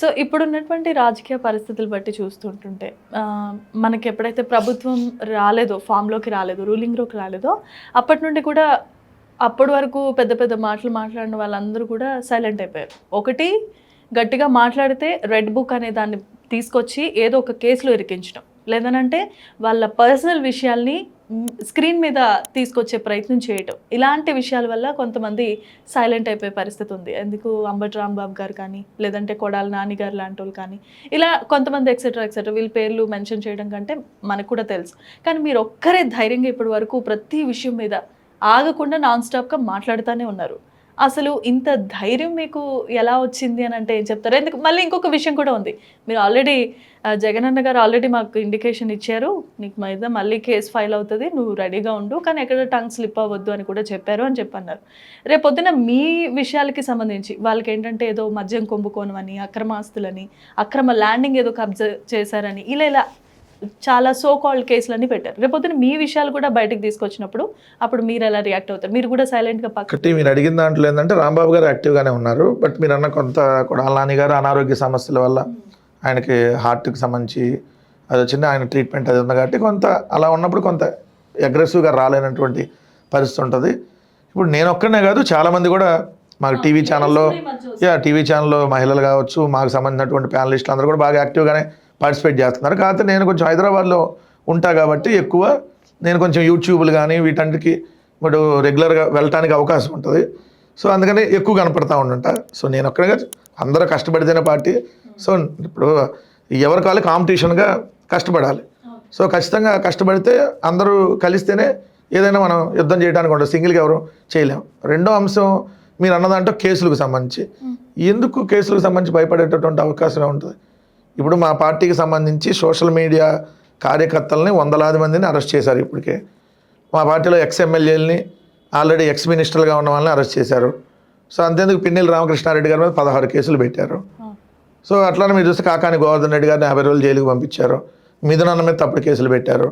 So ఇప్పుడున్నటువంటి రాజకీయ పరిస్థితులు బట్టి చూస్తుంటుంటే మనకి ఎప్పుడైతే ప్రభుత్వం రాలేదో ఫామ్లోకి రాలేదో రూలింగ్లోకి రాలేదో అప్పటి నుండి కూడా అప్పటి వరకు పెద్ద పెద్ద మాటలు మాట్లాడిన వాళ్ళందరూ కూడా సైలెంట్ అయిపోయారు. ఒకటి గట్టిగా మాట్లాడితే రెడ్ బుక్ అనే దాన్ని తీసుకొచ్చి ఏదో ఒక కేసులో ఇరికించడం. లేదనంటే వాళ్ళ పర్సనల్ విషయాల్ని స్క్రీన్ మీద తీసుకొచ్చే ప్రయత్నం చేయటం. ఇలాంటి విషయాల వల్ల కొంతమంది సైలెంట్ అయిపోయే పరిస్థితి ఉంది. ఎందుకు అంబటి రాంబాబు గారు కానీ లేదంటే కొడాల నాని గారు లాంటి వాళ్ళు కానీ ఇలా కొంతమంది ఎక్సెట్రా ఎక్సెట్రా వీళ్ళ పేర్లు మెన్షన్ చేయడం కంటే మనకు కూడా తెలుసు. కానీ మీరు ఒక్కరే ధైర్యంగా ఇప్పటి వరకు ప్రతి విషయం మీద ఆగకుండా నాన్ స్టాప్గా మాట్లాడుతూనే ఉన్నారు. అసలు ఇంత ధైర్యం మీకు ఎలా వచ్చింది అని అంటే ఏం చెప్తారు? ఎందుకు మళ్ళీ ఇంకొక విషయం కూడా ఉంది. మీరు ఆల్రెడీ జగన్ అన్న గారు ఆల్రెడీ మాకు ఇండికేషన్ ఇచ్చారు. నీకు మీద మళ్ళీ కేసు ఫైల్ అవుతుంది. నువ్వు రెడీగా ఉండు. కానీ ఎక్కడ టంగ్ స్లిప్ అవ్వద్దు అని కూడా చెప్పారు అని చెప్పన్నారు. రేపొద్దున మీ విషయాలకి సంబంధించి వాళ్ళకి ఏంటంటే ఏదో మద్యం కుంభకోణం అని అక్రమ ఆస్తులని అక్రమ ల్యాండింగ్ ఏదో కబ్జా చేశారని ఇలా ఇలా చాలా సో కాల్డ్ కేసులన్నీ పెట్టారు. రేపొద్దున మీ విషయాలు కూడా బయటకు తీసుకొచ్చినప్పుడు అప్పుడు మీరు ఎలా రియాక్ట్ అవుతారు? మీరు కూడా సైలెంట్గా పక్క ఒకటి మీరు అడిగిన దాంట్లో ఏంటంటే రాంబాబు గారు యాక్టివ్గానే ఉన్నారు బట్ మీరు అన్న కొంత కొడాల నాని గారు అనారోగ్య సమస్యల వల్ల ఆయనకి హార్ట్కి సంబంధించి అది వచ్చింది ఆయన ట్రీట్మెంట్ అది ఉంది కాబట్టి కొంత అలా ఉన్నప్పుడు కొంత అగ్రెసివ్గా రాలేనటువంటి పరిస్థితి ఉంటుంది. ఇప్పుడు నేను ఒక్కనే కాదు చాలామంది కూడా మాకు టీవీ ఛానల్లో యా టీవీ ఛానల్లో మహిళలు కావచ్చు మాకు సంబంధించినటువంటి ప్యానలిస్టులు అందరూ కూడా బాగా యాక్టివ్గానే పార్టిసిపేట్ చేస్తున్నారు. కాకపోతే నేను కొంచెం హైదరాబాద్లో ఉంటా కాబట్టి ఎక్కువ నేను కొంచెం యూట్యూబ్లు కానీ వీటన్నిటికి ఇప్పుడు రెగ్యులర్గా వెళ్ళటానికి అవకాశం ఉంటుంది. సో అందుకని ఎక్కువ కనపడతా ఉండుంటా. సో నేను ఒక్కడే కాదు, అందరూ కష్టపడితేనే పార్టీ. సో ఇప్పుడు ఎవరి కాళ్ళు కాంపిటీషన్గా కష్టపడాలి. సో ఖచ్చితంగా కష్టపడితే అందరూ కలిస్తేనే ఏదైనా మనం యుద్ధం చేయడానికి ఉండదు. సింగిల్గా ఎవరు చేయలేం. రెండో అంశం మీరు అన్నదాంట్లో కేసులకు సంబంధించి. ఎందుకు కేసులకు సంబంధించి భయపడేటటువంటి అవకాశం ఉంటుంది? ఇప్పుడు మా పార్టీకి సంబంధించి సోషల్ మీడియా కార్యకర్తలని వందలాది మందిని అరెస్ట్ చేశారు ఇప్పటికే. మా పార్టీలో ఎక్స్ ఎమ్మెల్యేలని ఆల్రెడీ ఎక్స్ మినిస్టర్లుగా ఉన్న వాళ్ళని అరెస్ట్ చేశారు. సో అంతేందుకు పిన్నెల్లి రామకృష్ణారెడ్డి గారి మీద పదహారు కేసులు పెట్టారు. సో అట్లానే మీరు చూస్తే కాకాని గోవర్ధన్ రెడ్డి గారిని యాభై రోజులు జైలుకి పంపించారు. మిథునన్న మీద తప్పుడు కేసులు పెట్టారు.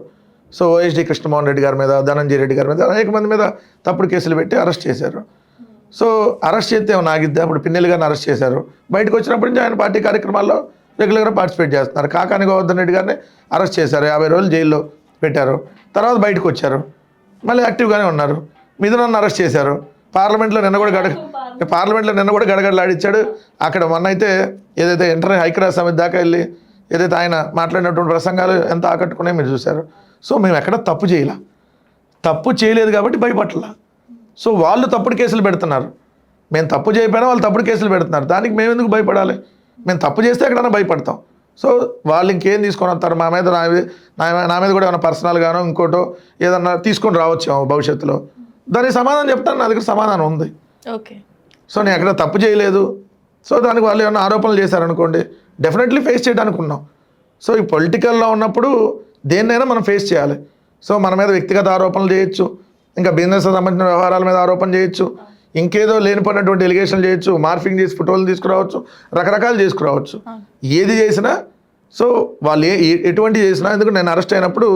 సో ఓఎస్డి కృష్ణమోహన్ రెడ్డి గారి మీద ధనంజయ రెడ్డి గారి మీద అనేక మంది మీద తప్పుడు కేసులు పెట్టి అరెస్ట్ చేశారు. సో అరెస్ట్ చేస్తే ఏమో నాగిద్దా అప్పుడు పిన్నెల్లి గారిని అరెస్ట్ చేశారు. బయటకు వచ్చినప్పటి నుంచి ఆయన పార్టీ కార్యక్రమాల్లో రెగ్యులర్గా పార్టిసిపేట్ చేస్తున్నారు. కాకాని గోవర్ధన్ రెడ్డి గారిని అరెస్ట్ చేశారు. యాభై రోజులు జైల్లో పెట్టారు. తర్వాత బయటకు వచ్చారు. మళ్ళీ యాక్టివ్గానే ఉన్నారు. మిథునన్న అరెస్ట్ చేశారు. పార్లమెంట్లో నిన్న కూడా గడ పార్లమెంట్లో నిన్న కూడా గడగడలాడిచ్చాడు అక్కడ మొన్న అయితే ఏదైతే ఇంటర్ హైక్రాస్ సమితి దాకా వెళ్ళి ఏదైతే ఆయన మాట్లాడినటువంటి ప్రసంగాలు ఎంత ఆకట్టుకున్నాయో మీరు చూశారు. సో మేము ఎక్కడ తప్పు చేయలే. తప్పు చేయలేదు కాబట్టి భయపట్ల సో వాళ్ళు తప్పుడు కేసులు పెడుతున్నారు. మేము తప్పు చేయకపోయినా వాళ్ళు తప్పుడు కేసులు పెడుతున్నారు. దానికి మేము ఎందుకు భయపడాలి? మేము తప్పు చేస్తే ఎక్కడైనా భయపడతాం. సో వాళ్ళు ఇంకేం తీసుకొని వస్తారు? మా మీద నా మీద- నా నా మీద కూడా ఏమైనా పర్సనల్గానో ఇంకోటో ఏదన్నా తీసుకొని రావచ్చేమో భవిష్యత్తులో. దానికి సమాధానం చెప్తాను నా దగ్గర సమాధానం ఉంది. ఓకే. సో నేను ఎక్కడ తప్పు చేయలేదు. సో దానికి వాళ్ళు ఏమైనా ఆరోపణలు చేశారనుకోండి డెఫినెట్లీ ఫేస్ చేయడానికి ఉన్నాం సో ఈ పొలిటికల్లో ఉన్నప్పుడు దేన్నైనా మనం ఫేస్ చేయాలి. సో మన మీద వ్యక్తిగత ఆరోపణలు చేయొచ్చు ఇంకా బిజినెస్ సంబంధించిన వ్యవహారాల మీద ఆరోపణ చేయొచ్చు ఇంకేదో లేనిపోయినటువంటి ఎలిగేషన్లు చేయొచ్చు మార్ఫింగ్ చేసి ఫోటోలు తీసుకురావచ్చు రకరకాలు తీసుకురావచ్చు ఏది చేసినా సో వాళ్ళు ఏ ఎటువంటి చేసినా ఎందుకు నేను అరెస్ట్ అయినప్పుడు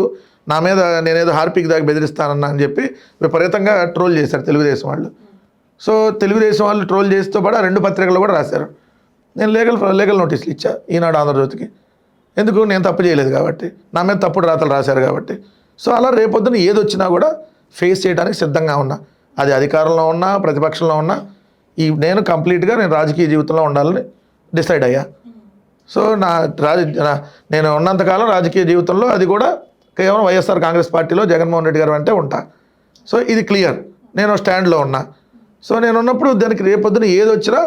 నా మీద నేనేదో హార్పిక్ దాకా బెదిరిస్తానన్నా అని చెప్పి విపరీతంగా ట్రోల్ చేశారు తెలుగుదేశం వాళ్ళు. సో తెలుగుదేశం వాళ్ళు ట్రోల్ చేస్తూ పాటు ఆ రెండు పత్రికలు కూడా రాశారు. నేను లీగల్ లీగల్ నోటీసులు ఇచ్చా ఈనాడు ఆంధ్రజ్యోతికి. ఎందుకు? నేను తప్పు చేయలేదు కాబట్టి. నా మీద తప్పుడు రాతలు రాశారు కాబట్టి. సో అలా రేపొద్దున ఏది వచ్చినా కూడా ఫేస్ చేయడానికి సిద్ధంగా ఉన్నా. అది అధికారంలో ఉన్నా ప్రతిపక్షంలో ఉన్నా ఈ నేను కంప్లీట్గా నేను రాజకీయ జీవితంలో ఉండాలని డిసైడ్ అయ్యా. సో నా రాజ నేను ఉన్నంతకాలం రాజకీయ జీవితంలో అది కూడా కేవలం వైఎస్ఆర్ కాంగ్రెస్ పార్టీలో జగన్మోహన్ రెడ్డి గారు అంటే ఉంటా. సో ఇది క్లియర్. నేను స్టాండ్లో ఉన్నా. సో నేను ఉన్నప్పుడు దానికి రేపొద్దున ఏది వచ్చినా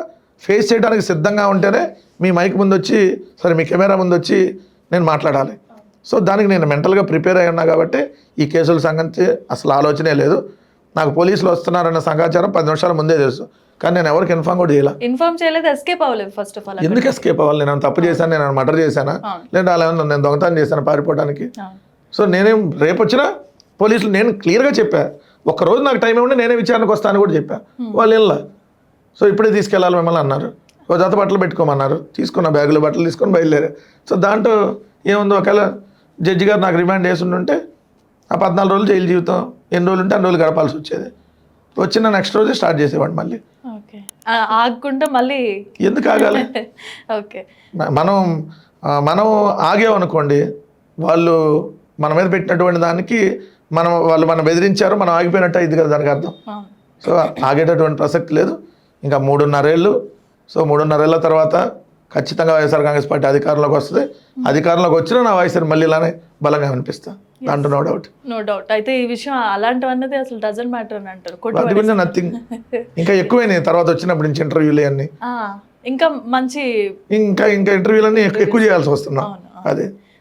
ఫేస్ చేయడానికి సిద్ధంగా ఉంటేనే మీ మైక్ ముందు వచ్చి సరే మీ కెమెరా ముందు వచ్చి నేను మాట్లాడాలి. సో దానికి నేను మెంటల్గా ప్రిపేర్ అయి ఉన్నా కాబట్టి ఈ కేసుల సంగతి అసలు ఆలోచనే లేదు. నాకు పోలీసులు వస్తున్నారన్న సమాచారం పది నిమిషాల ముందే తెలుసు. కానీ నేను ఎవరికి ఇన్ఫామ్ కూడా చేయాల. ఇన్ఫార్మ్ చేయలేదు ఎస్కేప్ అవ్వలేదు ఫస్ట్ ఆఫ్ ఆల్ ఎందుకు ఎస్కేప్ అవ్వాలి? నేను తప్పు చేశాను? నేను మర్డర్ చేశానా. లేదా అలా ఏమన్నా నేను దొంగతనం చేశాను పారిపోవడానికి సో నేనేం రేపు వచ్చినా పోలీసులు నేను క్లియర్గా చెప్పా. రోజు నాకు టైం ఇవ్వండి నేనే విచారణకు వస్తాను కూడా చెప్పా. వాళ్ళు వెళ్ళా సో ఇప్పుడే తీసుకెళ్ళాలి మిమ్మల్ని అన్నారు. ఓ జత బట్టలు పెట్టుకోమన్నారు. తీసుకున్న బ్యాగులో బట్టలు తీసుకొని బయలుదేరా. సో దాంట్లో ఏముందో ఒకవేళ జడ్జి గారు నాకు రిమాండ్ చేసి ఉంటే ఆ పద్నాలుగు రోజులు జైలు జీవితం. ఎన్ని రోజులు ఉంటే అన్ని రోజులు గడపాల్సి వచ్చేది. వచ్చిన నెక్స్ట్ రోజే స్టార్ట్ చేసేవాడు మళ్ళీ. ఆగకుండా మళ్ళీ ఎందుకు ఆగాలి? ఓకే. మనం మనం ఆగామనుకోండి వాళ్ళు మన మీద పెట్టినటువంటి దానికి మనం వాళ్ళు మనం బెదిరించారు మనం ఆగిపోయినట్టు ఇది కదా దానికి అర్థం. సో ఆగేటటువంటి ప్రసక్తి లేదు. ఇంకా మూడున్నరేళ్ళు. సో మూడున్నరేళ్ళ తర్వాత ఖచ్చితంగా వైఎస్ఆర్ కాంగ్రెస్ పార్టీ అధికారంలోకి వస్తుంది. అధికారంలోకి వచ్చినా నా వాయిస్ మళ్ళీ ఇలానే బలంగా వినిపిస్తా. దాంట్లో నో డౌట్ నో డౌట్ అయితే ఈ విషయం అలాంటివన్నది అసలు డజన్ మ్యాటర్ అని అంటారు. నథింగ్ ఇంకా ఎక్కువైనాయి. తర్వాత వచ్చినప్పటి నుంచి ఇంటర్వ్యూలు అన్ని. ఇంకా మంచి ఇంకా ఇంకా ఇంటర్వ్యూలన్నీ ఎక్కువ చేయాల్సి వస్తున్నాం. అదే.